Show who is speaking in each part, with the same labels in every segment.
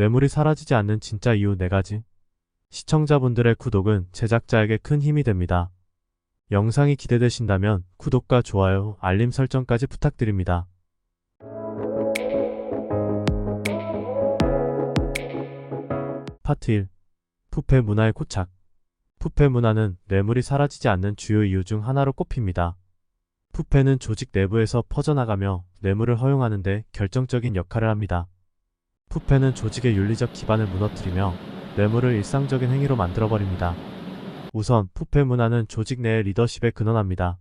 Speaker 1: 뇌물이 사라지지 않는 진짜 이유 4가지. 시청자분들의 구독은 제작자에게 큰 힘이 됩니다. 영상이 기대되신다면 구독과 좋아요, 알림 설정까지 부탁드립니다. 파트 1. 푸페 문화의 고착. 푸페 문화는 뇌물이 사라지지 않는 주요 이유 중 하나로 꼽힙니다. 푸페는 조직 내부에서 퍼져나가며 뇌물을 허용하는 데 결정적인 역할을 합니다. 푸페는 조직의 윤리적 기반을 무너뜨리며 뇌물을 일상적인 행위로 만들어버립니다. 우선 푸페 문화는 조직 내의 리더십에 근원합니다.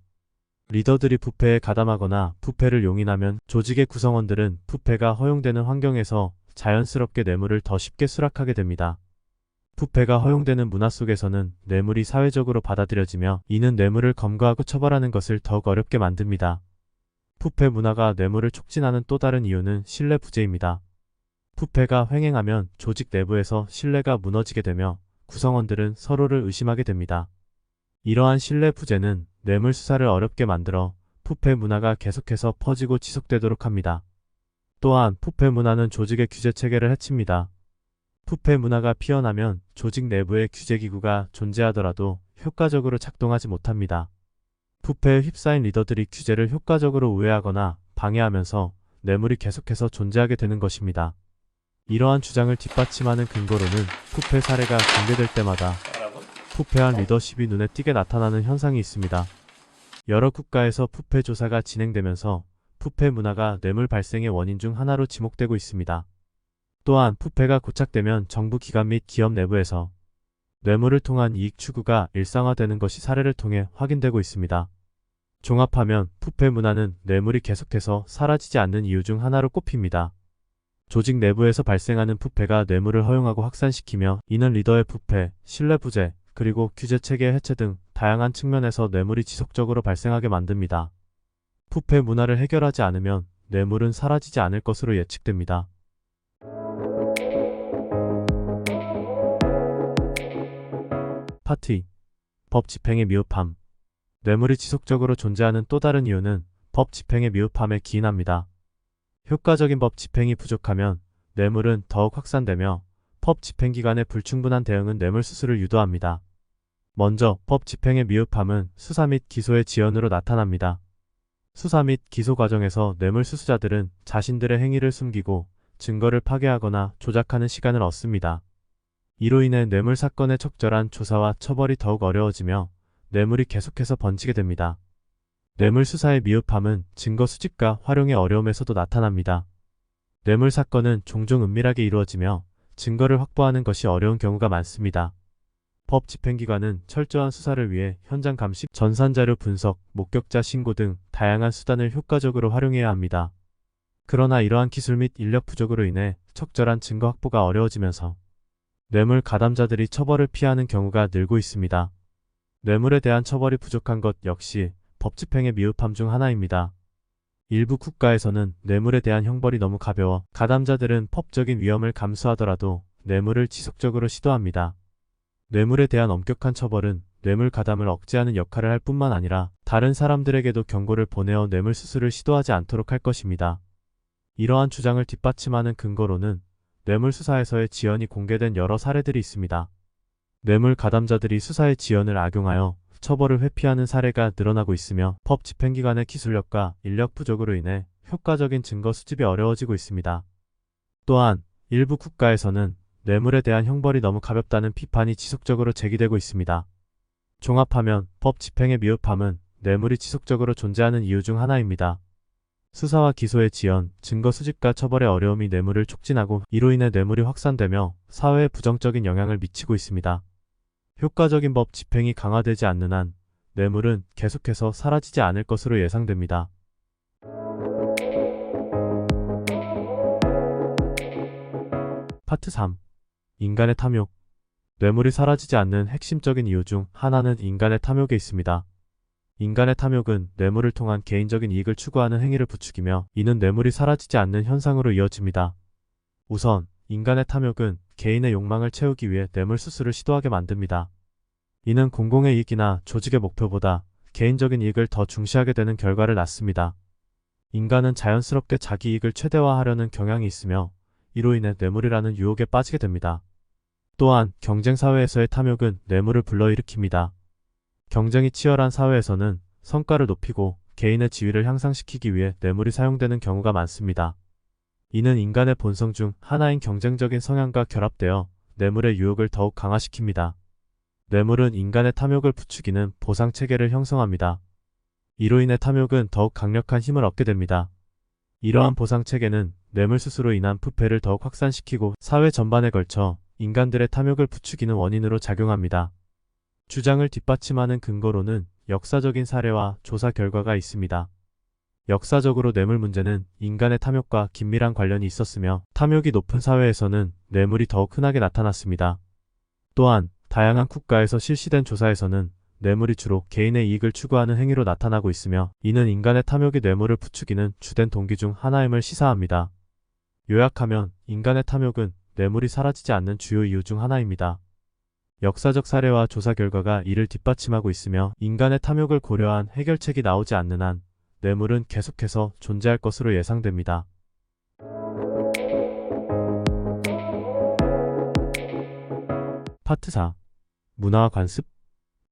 Speaker 1: 리더들이 푸페에 가담하거나 푸페를 용인하면 조직의 구성원들은 푸페가 허용되는 환경에서 자연스럽게 뇌물을 더 쉽게 수락하게 됩니다. 푸페가 허용되는 문화 속에서는 뇌물이 사회적으로 받아들여지며 이는 뇌물을 검거하고 처벌하는 것을 더욱 어렵게 만듭니다. 푸페 문화가 뇌물을 촉진하는 또 다른 이유는 신뢰 부재입니다. 푸페가 횡행하면 조직 내부에서 신뢰가 무너지게 되며 구성원들은 서로를 의심하게 됩니다. 이러한 신뢰 부재는 뇌물 수사를 어렵게 만들어 푸페 문화가 계속해서 퍼지고 지속되도록 합니다. 또한 푸페 문화는 조직의 규제 체계를 해칩니다. 푸페 문화가 피어나면 조직 내부의 규제 기구가 존재하더라도 효과적으로 작동하지 못합니다. 푸페에 휩싸인 리더들이 규제를 효과적으로 우회하거나 방해하면서 뇌물이 계속해서 존재하게 되는 것입니다. 이러한 주장을 뒷받침하는 근거로는 푸페 사례가 공개될 때마다 푸페한 리더십이 눈에 띄게 나타나는 현상이 있습니다. 여러 국가에서 푸페 조사가 진행되면서 푸페 문화가 뇌물 발생의 원인 중 하나로 지목되고 있습니다. 또한 푸페가 고착되면 정부 기관 및 기업 내부에서 뇌물을 통한 이익 추구가 일상화되는 것이 사례를 통해 확인되고 있습니다. 종합하면 푸페 문화는 뇌물이 계속해서 사라지지 않는 이유 중 하나로 꼽힙니다. 조직 내부에서 발생하는 푸페가 뇌물을 허용하고 확산시키며 이는 리더의 푸페, 신뢰 부재, 그리고 규제 체계 해체 등 다양한 측면에서 뇌물이 지속적으로 발생하게 만듭니다. 푸페 문화를 해결하지 않으면 뇌물은 사라지지 않을 것으로 예측됩니다. 2. 법 집행의 미흡함. 뇌물이 지속적으로 존재하는 또 다른 이유는 법 집행의 미흡함에 기인합니다. 효과적인 법 집행이 부족하면 뇌물은 더욱 확산되며 법 집행기관의 불충분한 대응은 뇌물 수수를 유도합니다. 먼저 법 집행의 미흡함은 수사 및 기소의 지연으로 나타납니다. 수사 및 기소 과정에서 뇌물 수수자들은 자신들의 행위를 숨기고 증거를 파괴하거나 조작하는 시간을 얻습니다. 이로 인해 뇌물 사건의 적절한 조사와 처벌이 더욱 어려워지며 뇌물이 계속해서 번지게 됩니다. 뇌물 수사의 미흡함은 증거 수집과 활용의 어려움에서도 나타납니다. 뇌물 사건은 종종 은밀하게 이루어지며 증거를 확보하는 것이 어려운 경우가 많습니다. 법 집행기관은 철저한 수사를 위해 현장 감시, 전산자료 분석, 목격자 신고 등 다양한 수단을 효과적으로 활용해야 합니다. 그러나 이러한 기술 및 인력 부족으로 인해 적절한 증거 확보가 어려워지면서 뇌물 가담자들이 처벌을 피하는 경우가 늘고 있습니다. 뇌물에 대한 처벌이 부족한 것 역시 법 집행의 미흡함 중 하나입니다. 일부 국가에서는 뇌물에 대한 형벌이 너무 가벼워 가담자들은 법적인 위험을 감수하더라도 뇌물을 지속적으로 시도합니다. 뇌물에 대한 엄격한 처벌은 뇌물 가담을 억제하는 역할을 할 뿐만 아니라 다른 사람들에게도 경고를 보내어 뇌물 수수를 시도하지 않도록 할 것입니다. 이러한 주장을 뒷받침하는 근거로는 뇌물 수사에서의 지연이 공개된 여러 사례들이 있습니다. 뇌물 가담자들이 수사의 지연을 악용하여 처벌을 회피하는 사례가 늘어나고 있으며 법 집행기관의 기술력과 인력 부족으로 인해 효과적인 증거 수집이 어려워지고 있습니다. 또한 일부 국가에서는 뇌물에 대한 형벌이 너무 가볍다는 비판이 지속적으로 제기되고 있습니다. 종합하면 법 집행의 미흡함은 뇌물이 지속적으로 존재하는 이유 중 하나입니다. 수사와 기소의 지연, 증거 수집과 처벌의 어려움이 뇌물을 촉진하고 이로 인해 뇌물이 확산되며 사회에 부정적인 영향을 미치고 있습니다. 효과적인 법 집행이 강화되지 않는 한 뇌물은 계속해서 사라지지 않을 것으로 예상됩니다. 파트 3. 인간의 탐욕. 뇌물이 사라지지 않는 핵심적인 이유 중 하나는 인간의 탐욕에 있습니다. 인간의 탐욕은 뇌물을 통한 개인적인 이익을 추구하는 행위를 부추기며 이는 뇌물이 사라지지 않는 현상으로 이어집니다. 우선 인간의 탐욕은 개인의 욕망을 채우기 위해 뇌물 수수를 시도하게 만듭니다. 이는 공공의 이익이나 조직의 목표보다 개인적인 이익을 더 중시하게 되는 결과를 낳습니다. 인간은 자연스럽게 자기 이익을 최대화하려는 경향이 있으며 이로 인해 뇌물이라는 유혹에 빠지게 됩니다. 또한 경쟁 사회에서의 탐욕은 뇌물을 불러일으킵니다. 경쟁이 치열한 사회에서는 성과를 높이고 개인의 지위를 향상시키기 위해 뇌물이 사용되는 경우가 많습니다. 이는 인간의 본성 중 하나인 경쟁적인 성향과 결합되어 뇌물의 유혹을 더욱 강화시킵니다. 뇌물은 인간의 탐욕을 부추기는 보상 체계를 형성합니다. 이로 인해 탐욕은 더욱 강력한 힘을 얻게 됩니다. 이러한 보상 체계는 뇌물수수로 인한 부패를 더욱 확산시키고 사회 전반에 걸쳐 인간들의 탐욕을 부추기는 원인으로 작용합니다. 주장을 뒷받침하는 근거로는 역사적인 사례와 조사 결과가 있습니다. 역사적으로 뇌물 문제는 인간의 탐욕과 긴밀한 관련이 있었으며 탐욕이 높은 사회에서는 뇌물이 더욱 흔하게 나타났습니다. 또한 다양한 국가에서 실시된 조사에서는 뇌물이 주로 개인의 이익을 추구하는 행위로 나타나고 있으며 이는 인간의 탐욕이 뇌물을 부추기는 주된 동기 중 하나임을 시사합니다. 요약하면 인간의 탐욕은 뇌물이 사라지지 않는 주요 이유 중 하나입니다. 역사적 사례와 조사 결과가 이를 뒷받침하고 있으며 인간의 탐욕을 고려한 해결책이 나오지 않는 한 뇌물은 계속해서 존재할 것으로 예상됩니다. 파트 4. 문화와 관습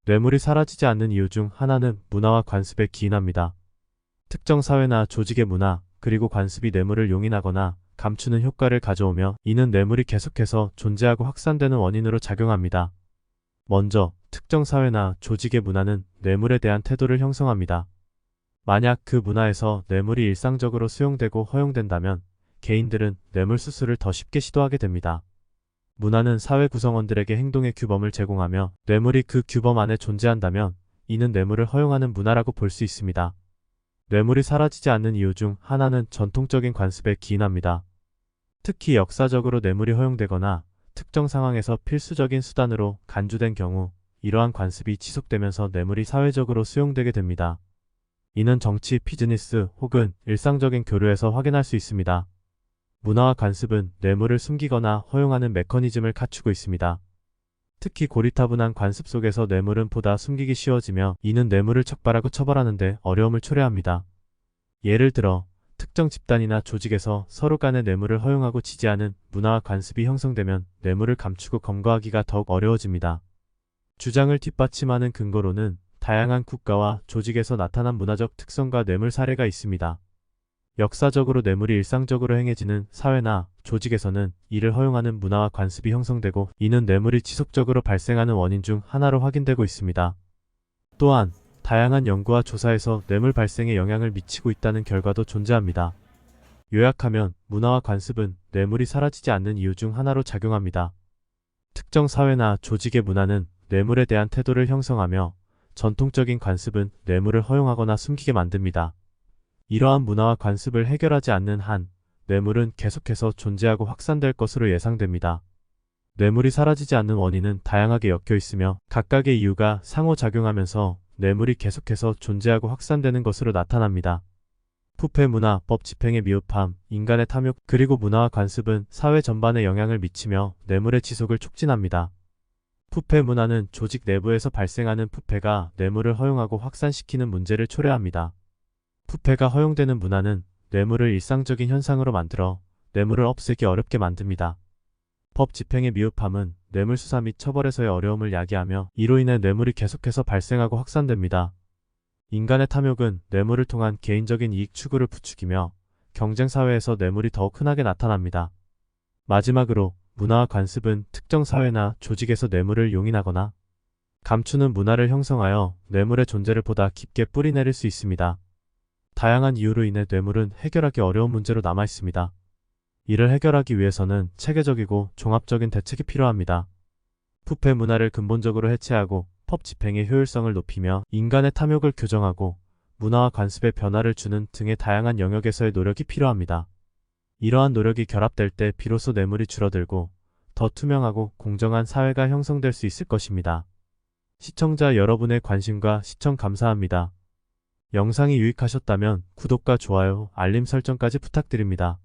Speaker 1: 뇌물이 사라지지 않는 이유 중 하나는 문화와 관습에 기인합니다. 특정 사회나 조직의 문화, 그리고 관습이 뇌물을 용인하거나 감추는 효과를 가져오며 이는 뇌물이 계속해서 존재하고 확산되는 원인으로 작용합니다. 먼저, 특정 사회나 조직의 문화는 뇌물에 대한 태도를 형성합니다. 만약 그 문화에서 뇌물이 일상적으로 수용되고 허용된다면 개인들은 뇌물 수수를 더 쉽게 시도하게 됩니다. 문화는 사회 구성원들에게 행동의 규범을 제공하며 뇌물이 그 규범 안에 존재한다면 이는 뇌물을 허용하는 문화라고 볼 수 있습니다. 뇌물이 사라지지 않는 이유 중 하나는 전통적인 관습에 기인합니다. 특히 역사적으로 뇌물이 허용되거나 특정 상황에서 필수적인 수단으로 간주된 경우 이러한 관습이 지속되면서 뇌물이 사회적으로 수용되게 됩니다. 이는 정치, 비즈니스 혹은 일상적인 교류에서 확인할 수 있습니다. 문화와 관습은 뇌물을 숨기거나 허용하는 메커니즘을 갖추고 있습니다. 특히 고리타분한 관습 속에서 뇌물은 보다 숨기기 쉬워지며 이는 뇌물을 적발하고 처벌하는데 어려움을 초래합니다. 예를 들어 특정 집단이나 조직에서 서로 간의 뇌물을 허용하고 지지하는 문화와 관습이 형성되면 뇌물을 감추고 검거하기가 더욱 어려워집니다. 주장을 뒷받침하는 근거로는 다양한 국가와 조직에서 나타난 문화적 특성과 뇌물 사례가 있습니다. 역사적으로 뇌물이 일상적으로 행해지는 사회나 조직에서는 이를 허용하는 문화와 관습이 형성되고 이는 뇌물이 지속적으로 발생하는 원인 중 하나로 확인되고 있습니다. 또한 다양한 연구와 조사에서 뇌물 발생에 영향을 미치고 있다는 결과도 존재합니다. 요약하면 문화와 관습은 뇌물이 사라지지 않는 이유 중 하나로 작용합니다. 특정 사회나 조직의 문화는 뇌물에 대한 태도를 형성하며 전통적인 관습은 뇌물을 허용하거나 숨기게 만듭니다. 이러한 문화와 관습을 해결하지 않는 한 뇌물은 계속해서 존재하고 확산될 것으로 예상됩니다. 뇌물이 사라지지 않는 원인은 다양하게 엮여 있으며 각각의 이유가 상호작용하면서 뇌물이 계속해서 존재하고 확산되는 것으로 나타납니다. 부패 문화, 법 집행의 미흡함, 인간의 탐욕, 그리고 문화와 관습은 사회 전반에 영향을 미치며 뇌물의 지속을 촉진합니다. 부패 문화는 조직 내부에서 발생하는 부패가 뇌물을 허용하고 확산시키는 문제를 초래합니다. 부패가 허용되는 문화는 뇌물을 일상적인 현상으로 만들어 뇌물을 없애기 어렵게 만듭니다. 법 집행의 미흡함은 뇌물 수사 및 처벌에서의 어려움을 야기하며 이로 인해 뇌물이 계속해서 발생하고 확산됩니다. 인간의 탐욕은 뇌물을 통한 개인적인 이익 추구를 부추기며 경쟁 사회에서 뇌물이 더욱 흔하게 나타납니다. 마지막으로 문화와 관습은 특정 사회나 조직에서 뇌물을 용인하거나 감추는 문화를 형성하여 뇌물의 존재를 보다 깊게 뿌리내릴 수 있습니다. 다양한 이유로 인해 뇌물은 해결하기 어려운 문제로 남아 있습니다. 이를 해결하기 위해서는 체계적이고 종합적인 대책이 필요합니다. 부패 문화를 근본적으로 해체하고 법 집행의 효율성을 높이며 인간의 탐욕을 교정하고 문화와 관습에 변화를 주는 등의 다양한 영역에서의 노력이 필요합니다. 이러한 노력이 결합될 때 비로소 뇌물이 줄어들고 더 투명하고 공정한 사회가 형성될 수 있을 것입니다. 시청자 여러분의 관심과 시청 감사합니다. 영상이 유익하셨다면 구독과 좋아요, 알림 설정까지 부탁드립니다.